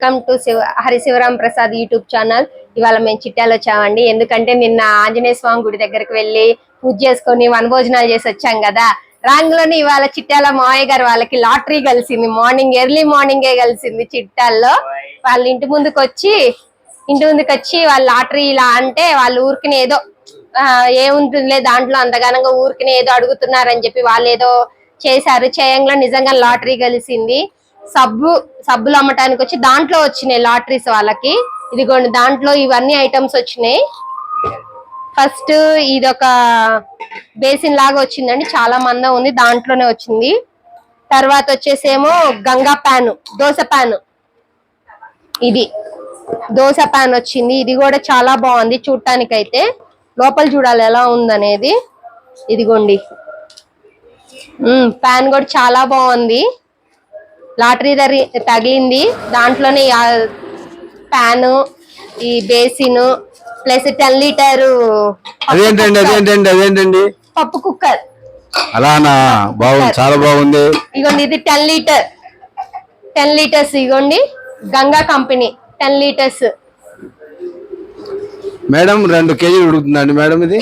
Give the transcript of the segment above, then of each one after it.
Welcome to Shiva Harishivaram Prasad YouTube channel ఇవాళ మేము చిట్టాలో వచ్చామండి. ఎందుకంటే నిన్న ఆంజనేయ స్వామి గుడి దగ్గరికి వెళ్ళి పూజ చేసుకొని వనభోజనాలు చేసి వచ్చాం కదా. రాంగ్లోనే ఇవాళ చిట్టాల మావయ్య గారు వాళ్ళకి లాటరీ కలిసింది. మార్నింగ్ ఎర్లీ మార్నింగే కలిసింది చిట్టాల్లో వాళ్ళ ఇంటి ముందుకు వచ్చి ఇంటి ముందుకు వచ్చి వాళ్ళ లాటరీ ఇలా అంటే వాళ్ళ ఊరికి ఏదో ఆ, ఏముంటుందిలే దాంట్లో అంతగానంగా ఊరికి ఏదో అడుగుతున్నారని చెప్పి వాళ్ళు ఏదో చేశారు. చేయంగా నిజంగా లాటరీ కలిసింది. సబ్బు సబ్బులు అమ్మటానికి వచ్చి దాంట్లో వచ్చినాయి లాటరీస్ వాళ్ళకి. ఇదిగోండి దాంట్లో ఇవన్నీ ఐటమ్స్ వచ్చినాయి. ఫస్ట్ ఇది ఒక బేసిన్ లాగా వచ్చిందండి. చాలా మందం ఉంది దాంట్లోనే వచ్చింది. తర్వాత వచ్చేసేమో గంగా ప్యాన్ దోశ ప్యాన్. ఇది దోశ ప్యాన్ వచ్చింది. ఇది కూడా చాలా బాగుంది చూడటానికి అయితే లోపల చూడాలి ఎలా ఉందనేది. ఇదిగోండి. ప్యాన్ కూడా చాలా బాగుంది. లాటరీ దరి తగిలింది. దాంట్లోనే ప్యాన్ ఈ బేసిన్ ప్లస్ టెన్ లీటర్ అదేంటండి అదేంటండి అదేంటండి? పప్పు కుక్కర్. అలానా? బాగుంది చాలా బాగుంది. ఇగోండి ఇది టెన్ లీటర్. టెన్ లీటర్స్ ఇగోండి Ganga company ten litres. Madam రెండు కేజీలు ఉడుకుతుందండి మేడం ఇది?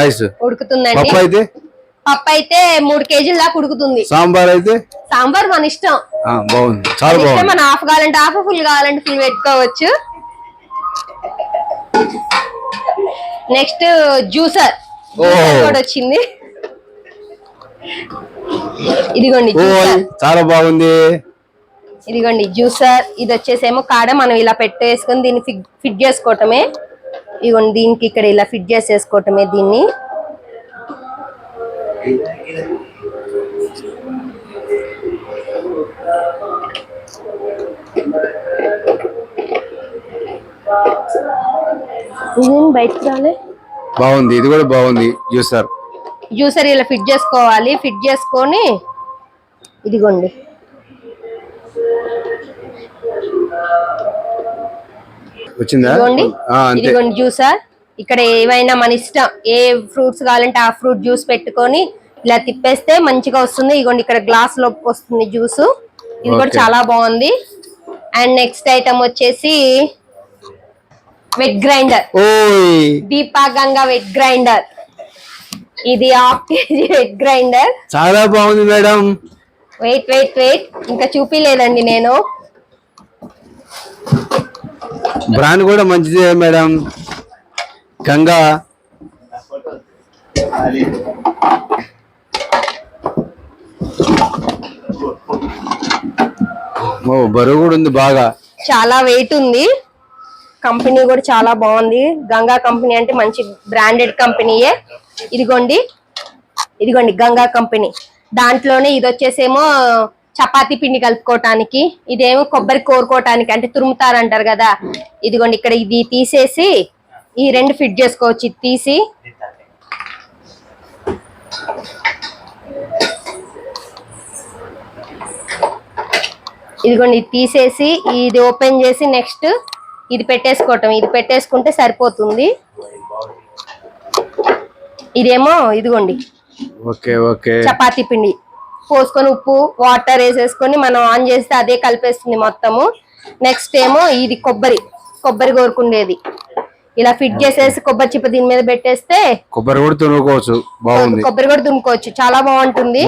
రైస్. ఉడుకుతుందండి. పప్పు అయితే? పప్పు అయితే మూడు కేజీల దాకా ఉడుకుతుంది. సాంబార్ అయితే? సాంబార్ మన ఇష్టం. బాగుంది. చాలా బాగుంది. మన హాఫ్ కావాలంటే హాఫ్ ఫుల్ కావాలంటే ఫుల్ పెట్టుకోవచ్చు. Next juicer. కూడా వచ్చింది. ఇదిగోండి చాలా బాగుంది. ఇదిగోండి జ్యూసర్. ఇది వచ్చేసేమో కాడ మనం ఇలా పెట్టేసుకొని దీన్ని ఫిట్ ఫిట్ చేసుకోవటమే. ఇదిగోండి దీనికి ఇక్కడ ఇలా ఫిట్ చేసేసుకోవటమే దీన్ని. బయటకు రాలే? బాగుంది ఇది కూడా బాగుంది జ్యూసర్. జ్యూసర్ ఇలా ఫిట్ చేసుకోవాలి ఫిట్ చేసుకొని ఇదిగోండి. వచ్చిందా? ఇదిగోండి జ్యూసర్. ఇక్కడ ఏవైనా మన ఇష్టం ఏ ఫ్రూట్స్ కావాలంటే ఆ ఫ్రూట్ జ్యూస్ పెట్టుకొని ఇలా తిప్పేస్తే మంచిగా వస్తుంది. ఇదిగోండి ఇక్కడ గ్లాస్లో వస్తుంది జ్యూస్. ఇది కూడా. చాలా బాగుంది. అండ్ నెక్స్ట్ ఐటమ్ వచ్చేసి wet grinder Deepa Ganga wet grinder ఇది హాఫ్ కేజీ వెట్ గ్రైండర్ చాలా బాగుంది మేడం. వెయిట్ వెయిట్ వెయిట్ ఇంకా చూపిలేదండి నేను. బ్రాండ్ కూడా మంచిదే మేడం. గంగా. ఓ బరువు కూడా ఉంది బాగా. చాలా వెయిట్ ఉంది. కంపెనీ కూడా చాలా బాగుంది. గంగా కంపెనీ అంటే మంచి బ్రాండెడ్ కంపెనీయే ఇదిగోండి. ఇదిగోండి గంగా కంపెనీ దాంట్లోనే ఇది వచ్చేసేమో చపాతీ పిండి కలుపుకోవటానికి ఇదేమో కొబ్బరి కోరుకోవటానికి అంటే తురుముతారంటారు కదా. ఇదిగోండి ఇక్కడ ఇది తీసేసి ఈ రెండు ఫిట్ చేసుకోవచ్చు. ఇది తీసి. ఇదిగోండి ఇది తీసేసి ఇది ఓపెన్ చేసి నెక్స్ట్ ఇది పెట్టేసుకోవటం. ఇది పెట్టేసుకుంటే సరిపోతుంది. ఇదేమో ఇదిగోండి. Okay okay. చపాతీ పిండి. పోసుకొని ఉప్పు వాటర్ వేసేసుకొని మనం ఆన్ చేస్తే అదే కలిపేస్తుంది మొత్తము. నెక్స్ట్ ఏమో ఇది కొబ్బరి కొబ్బరి కోరుకుండేది ఇలా ఫిట్ చేసేసి కొబ్బరి చిప్ప దీని మీద పెట్టేస్తే కొబ్బరి కూడా తురుముకోవచ్చు బాగుంది. కొబ్బరి కూడా దున్నుకోవచ్చు. చాలా బాగుంటుంది.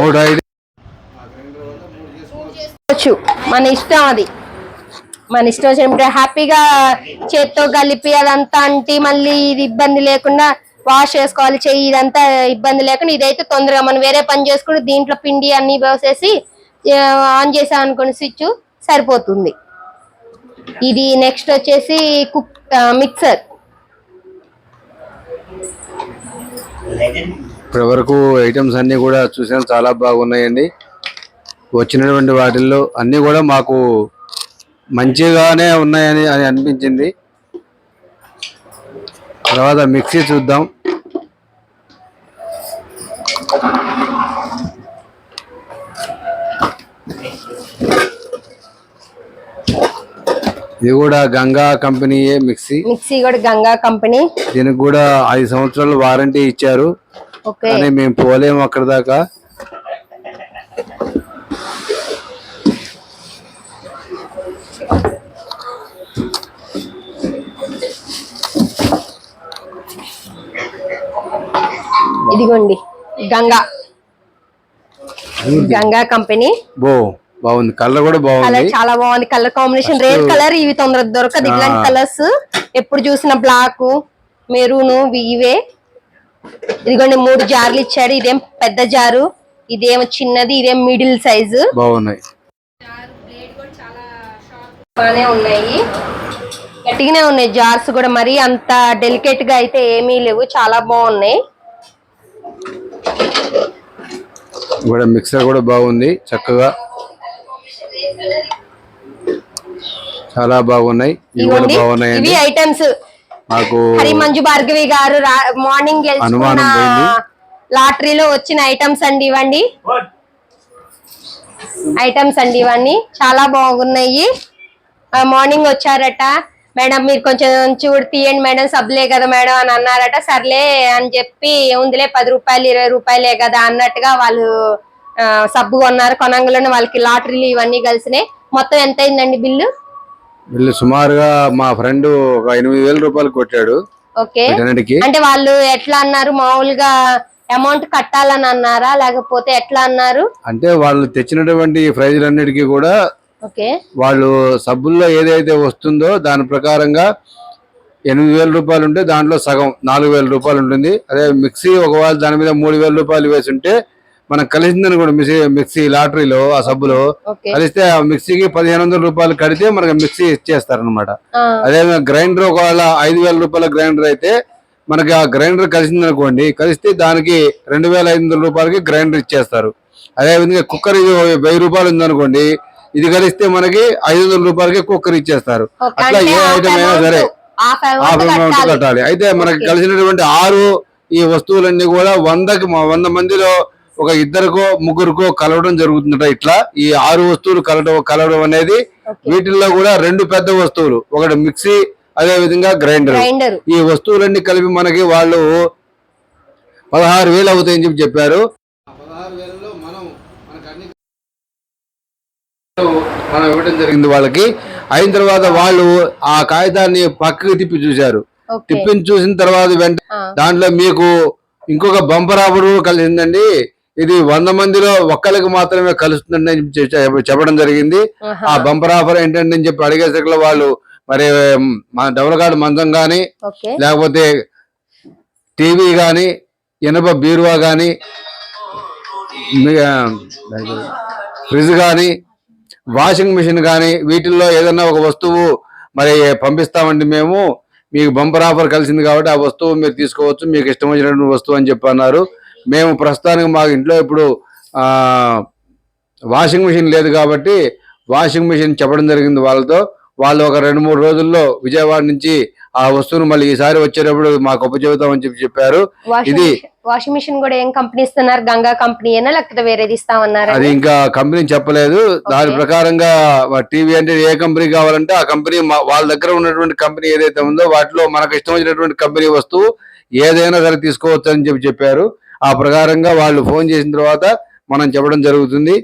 మూడు మన ఇష్టం అది. మన ఇష్టం వచ్చినప్పుడు హ్యాపీగా చేత్తో కలిపి అదంతా అంటే మళ్ళీ ఇది ఇబ్బంది లేకుండా వాష్ చేసుకోవాలి చెయ్యి ఇదంతా ఇబ్బంది లేకుండా ఇదైతే తొందరగా మనం వేరే పని చేసుకుని దీంట్లో పిండి అన్ని పోసేసి ఆన్ చేసాం అనుకోండి స్విచ్ సరిపోతుంది. ఇది నెక్స్ట్ వచ్చేసి కుక్ మిక్సర్. ఇప్పటి వరకు ఐటమ్స్ అన్ని కూడా చూసాం చాలా బాగున్నాయండి. వచ్చినటువంటి వాటిల్లో అన్ని కూడా మాకు మంచిగానే ఉన్నాయని అని అనిపించింది. తర్వాత మిక్సీ చూద్దాం. ఇది కూడా గంగా కంపెనీయే మిక్సీ. మిక్సీ కూడా గంగా కంపెనీ. దీనికి కూడా ఐదు సంవత్సరాలు వారంటీ ఇచ్చారు. కానీ మేము పోలేము అక్కడ దాకా. ఇదిగోండి గంగా. గంగా కంపెనీ. బాగుంది. కలర్ కూడా బాగుంది. చాలా బాగుంది. కలర్ కాంబినేషన్ రేర్ కలర్ ఇవి తొందరగా దొరకదు. ఇట్లాంటి కలర్స్ ఎప్పుడు చూసిన బ్లాక్ మెరూన్ ఇవే. ఇదిగోండి మూడు జార్లు ఇచ్చాడు ఇదేం పెద్ద జారు. ఇదేమో చిన్నది ఇదేం మిడిల్ సైజు బాగున్నాయి. బాగానే ఉన్నాయి. గట్టిగానే ఉన్నాయి. జార్స్ కూడా మరి అంత డెలికేట్గా అయితే ఏమీ లేవు. చాలా బాగున్నాయి. కూడా మిక్సర్ కూడా బాగుంది చక్కగా. చాలా బాగున్నాయి ఇవి కూడా ఇవ్వండి. బాగున్నాయండి. ఐటమ్స్ హరి మంజు భార్గవి గారు మార్నింగ్ అనుమానం. లాటరీలో వచ్చిన ఐటమ్స్ అండి ఇవన్నీ ఐటమ్స్ అండి ఇవన్నీ చాలా బాగున్నాయి. మార్నింగ్ వచ్చారట. మేడం మీరు కొంచెం చూడు తీయండి మేడం సబ్లే కదా మేడం అని అన్నారట. సర్లే అని చెప్పి ఉందిలే పది రూపాయలు ఇరవై రూపాయలే కదా అన్నట్టుగా వాళ్ళు సబ్బు కొన్నారు. కొనంగలోనే వాళ్ళకి లాటరీలు ఇవన్నీ కలిసినాయి. మొత్తం ఎంత అయిందండి బిల్లు? వీళ్ళు సుమారుగా మా ఫ్రెండ్ ఒక ఎనిమిది వేల రూపాయలు కొట్టాడు ఓకే. అంటే వాళ్ళు ఎట్లా అన్నారు? మామూలుగా అమౌంట్ కట్టాలని అన్నారా? లేకపోతే ఎట్లా అన్నారు? అంటే వాళ్ళు తెచ్చినటువంటి ప్రైజులన్నిటికీ కూడా ఓకే వాళ్ళు సబ్బుల్లో ఏదైతే వస్తుందో దాని ప్రకారంగా ఎనిమిది వేల రూపాయలు ఉంటే దాంట్లో సగం నాలుగు వేల రూపాయలు ఉంటుంది. అదే మిక్సీ ఒకవేళ దాని మీద మూడు వేల రూపాయలు వేసి ఉంటే మనకు కలిసిందని కూడా మిక్సీ మిక్సీ లాటరీలో ఆ సబ్బులో కలిస్తే ఆ మిక్సీకి పదిహేను వందల రూపాయలు కడితే మనకి మిక్సీ ఇచ్చేస్తారనమాట ఆ, అదే గ్రైండర్ ఒకవేళ ఐదు వేల రూపాయల గ్రైండర్ అయితే మనకి ఆ గ్రైండర్ కలిసింది అనుకోండి కలిస్తే దానికి రెండు వేల ఐదు వందల రూపాయలకి గ్రైండర్ ఇచ్చేస్తారు. అదే విధంగా కుక్కర్ ఇది వెయ్యి రూపాయలు ఉందనుకోండి ఇది కలిస్తే మనకి ఐదు వందల రూపాయలకి కుక్కర్ ఇచ్చేస్తారు. అట్లా అంటే ఏ ఐటమ్ అయినా సరే amount అమౌంట్ కట్టాలి. అయితే మనకి కలిసినటువంటి ఆరు ఈ వస్తువులన్నీ కూడా వందకి వంద మందిలో ఒక ఇద్దరికో ముగ్గురికో కలవడం జరుగుతుందట ఇట్లా. ఈ ఆరు వస్తువులు కలవడం కలవడం అనేది వీటిల్లో కూడా రెండు పెద్ద వస్తువులు. ఒకటి మిక్సీ అదే విధంగా గ్రైండర్. గ్రైండర్. ఈ వస్తువులన్నీ కలిపి మనకి వాళ్ళు పదహారు వేలు అవుతాయని చెప్పి చెప్పారు పదహారు వేలలో మనం మనకు అన్ని మనం ఇవ్వడం జరిగింది వాళ్ళకి. అయిన తర్వాత వాళ్ళు ఆ కాగితాన్ని పక్కకి తిప్పి చూశారు. తిప్పి చూసిన తర్వాత వెంట. దాంట్లో మీకు ఇంకొక బంపర్ ఆఫర్ కూడా కలిసిందండి ఇది వంద మందిలో ఒక్కరికి మాత్రమే కలుస్తుందండి అని చెప్పి చె- చెప్పడం జరిగింది. ఆ బంపర్ ఆఫర్ ఏంటంటే అని చెప్పి అడిగేసరికి వాళ్ళు మరి మన మందం గాని ఓకే. లేకపోతే టీవీ కానీ ఇనప బీరువా కానీ ఫ్రిడ్జ్ కానీ వాషింగ్ మిషన్ కానీ వీటిల్లో ఏదన్నా ఒక వస్తువు మరి పంపిస్తామండి మేము. మీకు బంపర్ ఆఫర్ కలిసింది కాబట్టి ఆ వస్తువు మీరు తీసుకోవచ్చు. మీకు ఇష్టం వచ్చినటువంటి వస్తువు అని చెప్పి అన్నారు. మేము ప్రస్తుతానికి మాకు ఇంట్లో ఇప్పుడు వాషింగ్ మిషన్ లేదు కాబట్టి వాషింగ్ మిషన్ చెప్పడం జరిగింది వాళ్ళతో. వాళ్ళు ఒక రెండు మూడు రోజుల్లో విజయవాడ నుంచి ఆ వస్తువును మళ్ళీ ఈసారి వచ్చేటప్పుడు మాకు అప్పచెబుతామని చెప్పి చెప్పారు. ఇది వాషింగ్ మిషన్ కూడా ఏం కంపెనీ ఇస్తున్నారు? గంగా కంపెనీ అయినా లేకపోతే వేరేది ఇస్తామన్నారా? అది ఇంకా కంపెనీ చెప్పలేదు. దాని ప్రకారంగా టీవీ అంటే ఏ కంపెనీ కావాలంటే ఆ కంపెనీ వాళ్ళ దగ్గర ఉన్నటువంటి కంపెనీ ఏదైతే ఉందో వాటిలో మనకు ఇష్టం వచ్చినటువంటి కంపెనీ వస్తువు ఏదైనా సరే తీసుకోవచ్చు అని చెప్పి చెప్పారు. ఆ ప్రకారంగా వాళ్ళు ఫోన్ చేసిన తర్వాత మనం చెప్పడం జరుగుతుంది.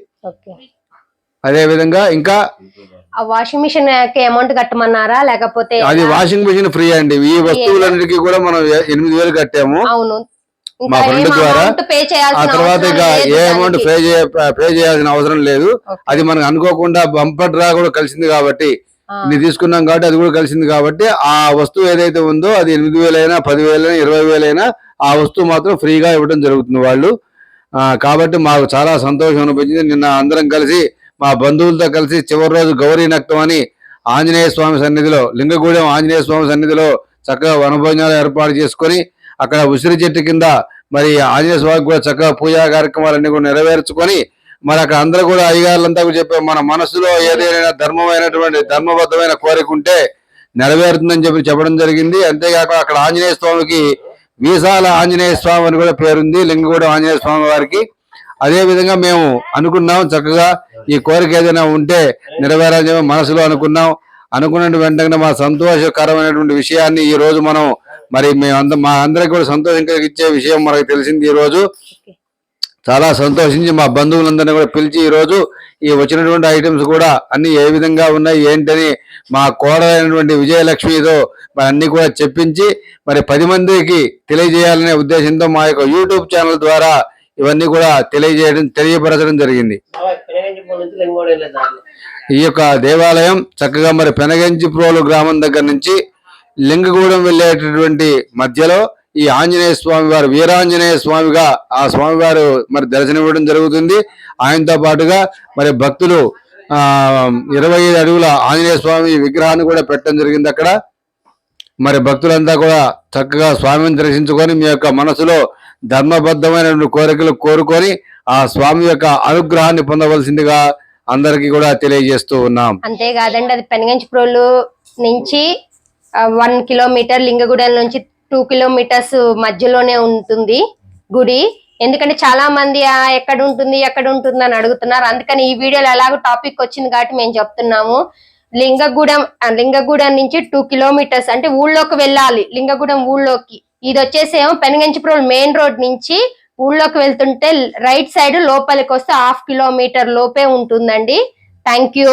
అదే విధంగా ఇంకా ఆ వాషింగ్ మిషన్ అమౌంట్ కట్టమన్నారా? లేకపోతే అది వాషింగ్ మిషన్ ఫ్రీ అండి. ఈ వస్తువులన్నిటికీ కూడా మనం ఎనిమిది వేలు కట్టాము. అవును. మా ఫ్రెండ్ ద్వారా ఆ తర్వాత ఇక ఏ అమౌంట్. పే చేయ పే చేయాల్సిన అవసరం లేదు. అది మనకు అనుకోకుండా బంపర్ డ్రా కూడా కలిసింది కాబట్టి. ఇది తీసుకున్నాం కాబట్టి అది కూడా కలిసింది కాబట్టి ఆ వస్తువు ఏదైతే ఉందో అది ఎనిమిది వేలైనా పది వేలైనా ఇరవై వేలైనా ఆ వస్తువు మాత్రం ఫ్రీగా ఇవ్వడం జరుగుతుంది వాళ్ళు. కాబట్టి మాకు చాలా సంతోషం అనిపించింది. నిన్న అందరం కలిసి మా బంధువులతో కలిసి చివరి రోజు గౌరీ నక్తం అని ఆంజనేయ స్వామి సన్నిధిలో లింగగూడెం ఆంజనేయ స్వామి సన్నిధిలో చక్కగా వనభోజనాలు ఏర్పాటు చేసుకొని అక్కడ ఉసిరి చెట్టు కింద మరి ఆంజనేయ స్వామికి కూడా చక్కగా పూజా కార్యక్రమాలన్నీ కూడా నెరవేర్చుకొని మరి అక్కడ అందరూ కూడా అయ్యగారులంతా కూడా చెప్పారు మన మనసులో ఏదైనా ధర్మమైనటువంటి ధర్మబద్ధమైన కోరిక ఉంటే నెరవేరుతుందని చెప్పి చెప్పడం జరిగింది. అంతేకాక అక్కడ ఆంజనేయ స్వామికి వీసాల ఆంజనేయ స్వామి అని కూడా పేరుంది. లింగగూడెం ఆంజనేయ స్వామి వారికి. అదే విధంగా మేము అనుకున్నాం చక్కగా ఈ కోరిక ఏదైనా ఉంటే నెరవేరాలని చెప్పి మనసులో అనుకున్నాం. అనుకున్న వెంటనే మా సంతోషకరమైనటువంటి విషయాన్ని ఈ రోజు మనం మరి మేము అంద మా అందరికి కూడా సంతోషం కలిగించే విషయం మనకు తెలిసింది ఈ రోజు. చాలా సంతోషించి మా బంధువులందరినీ కూడా పిలిచి ఈ రోజు ఈ వచ్చినటువంటి ఐటమ్స్ కూడా అన్ని ఏ విధంగా ఉన్నాయి ఏంటని మా కోడలైనటువంటి విజయలక్ష్మితో మరి అన్ని కూడా చెప్పించి మరి పది మందికి తెలియజేయాలనే ఉద్దేశంతో మా యొక్క యూట్యూబ్ ఛానల్ ద్వారా ఇవన్నీ కూడా తెలియజేయడం తెలియపరచడం జరిగింది. ఈ యొక్క దేవాలయం చక్కగా మరి పెనగంచిప్రోలు గ్రామం దగ్గర నుంచి లింగగూడెం వెళ్ళేటటువంటి మధ్యలో ఈ ఆంజనేయ స్వామి వారు వీరాంజనేయ స్వామిగా ఆ స్వామివారు మరి దర్శనమివ్వడం జరుగుతుంది. ఆయనతో పాటుగా మరి భక్తులు ఆ ఇరవై ఐదు అడుగుల ఆంజనేయ స్వామి విగ్రహాన్ని కూడా పెట్టడం జరిగింది అక్కడ. మరి భక్తులంతా కూడా చక్కగా స్వామిని దర్శించుకొని మీ యొక్క మనసులో ధర్మబద్ధమైన కోరికలు కోరుకొని ఆ స్వామి యొక్క అనుగ్రహాన్ని పొందవలసిందిగా అందరికీ కూడా తెలియజేస్తూ ఉన్నాం. అంతేకాదండి అది పెనగంచిప్రోలు నుంచి వన్ కిలోమీటర్ లింగగూడెం నుంచి టూ కిలోమీటర్స్ మధ్యలోనే ఉంటుంది గుడి. ఎందుకంటే చాలా మంది ఎక్కడ ఉంటుంది ఎక్కడ ఉంటుంది అని అడుగుతున్నారు. అందుకని ఈ వీడియోలో ఎలాగో టాపిక్ వచ్చింది కాబట్టి మేము చెప్తున్నాము. లింగగూడెం లింగగూడెం నుంచి టూ కిలోమీటర్స్ అంటే ఊళ్ళోకి వెళ్ళాలి. లింగగూడెం ఊళ్ళోకి. ఇది వచ్చేసేమో పెనగంచిపురం మెయిన్ రోడ్ నుంచి ఊళ్ళోకి వెళ్తుంటే రైట్ సైడ్ లోపలికి వస్తే హాఫ్ కిలోమీటర్ లోపే ఉంటుందండి. Thank you.